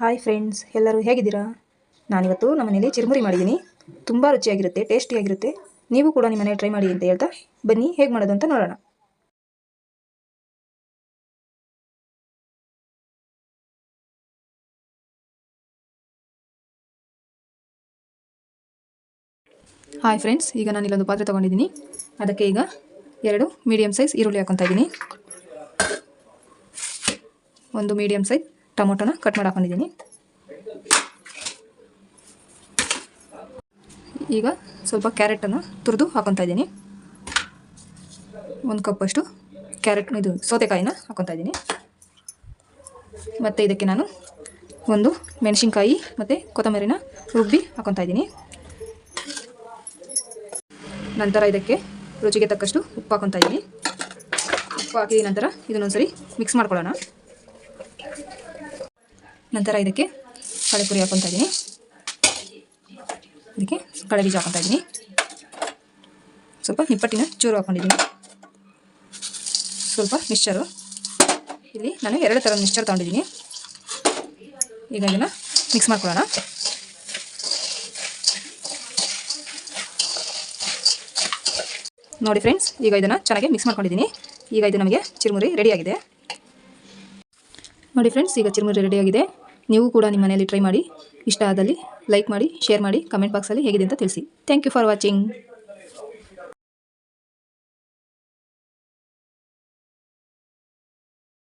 Hi friends ಎಲ್ಲರೂ ಹೇಗಿದ್ದೀರಾ? ನಾನಿವತ್ತು ನಮ್ಮ ಮನೇಲಿ ಚಿರುಮುರಿ ಮಾಡಿದ್ದೀನಿ. ತುಂಬ ರುಚಿಯಾಗಿರುತ್ತೆ ಟೇಸ್ಟಿಯಾಗಿರುತ್ತೆ ನೀವು ಕೂಡ ನಿಮ್ಮ ಮನೇಲಿ ಟ್ರೈ ಮಾಡಿ ಅಂತ ಹೇಳ್ತಾ ಬನ್ನಿ, ಹೇಗೆ ಮಾಡೋದು ಅಂತ ನೋಡೋಣ. ಹಾಯ್ ಫ್ರೆಂಡ್ಸ್ ಈಗ ನಾನು ಇಲ್ಲೊಂದು ಪಾತ್ರೆ ತೊಗೊಂಡಿದ್ದೀನಿ. ಅದಕ್ಕೆ ಈಗ ಎರಡು ಮೀಡಿಯಂ ಸೈಜ್ ಈರುಳ್ಳಿ ಹಾಕೊತಾ ಇದ್ದೀನಿ. ಒಂದು ಮೀಡಿಯಂ ಸೈಜ್ ಟೊಮೊಟೊನ ಕಟ್ ಮಾಡಿ ಹಾಕೊಂಡಿದ್ದೀನಿ. ಈಗ ಸ್ವಲ್ಪ ಕ್ಯಾರೆಟನ್ನು ತುರಿದು ಹಾಕೊತಾ ಇದ್ದೀನಿ. ಒಂದು ಕಪ್ಪಷ್ಟು ಕ್ಯಾರೆಟ್, ಇದು ಸೌತೆಕಾಯಿನ ಹಾಕೊತಾ ಇದ್ದೀನಿ. ಮತ್ತು ಇದಕ್ಕೆ ನಾನು ಒಂದು ಮೆಣಸಿನ್ಕಾಯಿ ಮತ್ತು ಕೊತ್ತಂಬರಿನ ರುಬ್ಬಿ ಹಾಕೊತಾ ಇದ್ದೀನಿ. ನಂತರ ಇದಕ್ಕೆ ರುಚಿಗೆ ತಕ್ಕಷ್ಟು ಉಪ್ಪು ಹಾಕೊತಾ ಇದ್ದೀನಿ. ಉಪ್ಪು ಹಾಕಿದ ನಂತರ ಇದನ್ನೊಂದ್ಸರಿ ಮಿಕ್ಸ್ ಮಾಡ್ಕೊಳ್ಳೋಣ. ನಂತರ ಇದಕ್ಕೆ ಕಳೆಪುರಿ ಹಾಕೊತಾ ಇದ್ದೀನಿ. ಇದಕ್ಕೆ ಕಳೆ ಬೀಜ ಹಾಕೊತಾ ಇದ್ದೀನಿ. ಸ್ವಲ್ಪ ನಿಪ್ಪಟ್ಟಿನ ಚೂರು ಹಾಕೊಂಡಿದ್ದೀನಿ. ಸ್ವಲ್ಪ ಮಿಕ್ಸ್ಚರು ಇಲ್ಲಿ ನಾನು ಎರಡು ಥರ ಮಿಕ್ಸ್ಚರ್ ತೊಗೊಂಡಿದ್ದೀನಿ. ಈಗ ಇದನ್ನು ಮಿಕ್ಸ್ ಮಾಡ್ಕೊಳ್ಳೋಣ. ನೋಡಿ ಫ್ರೆಂಡ್ಸ್ ಈಗ ಇದನ್ನು ಚೆನ್ನಾಗಿ ಮಿಕ್ಸ್ ಮಾಡ್ಕೊಂಡಿದ್ದೀನಿ. ಈಗ ಇದು ನಮಗೆ ಚಿರುಮುರಿ ರೆಡಿಯಾಗಿದೆ ನೋಡಿ ಫ್ರೆಂಡ್ಸ್ ಈಗ ಚಿರುಮುರಿ ರೆಡಿಯಾಗಿದೆ ನೀವು ಕೂಡ ನಿಮ್ಮ ಮನೆಯಲ್ಲಿ ಟ್ರೈ ಮಾಡಿ, ಇಷ್ಟ ಆದಲ್ಲಿ ಲೈಕ್ ಮಾಡಿ ಶೇರ್ ಮಾಡಿ ಕಮೆಂಟ್ ಬಾಕ್ಸಲ್ಲಿ ಹೇಗಿದೆ ಅಂತ ತಿಳಿಸಿ. Thank you for watching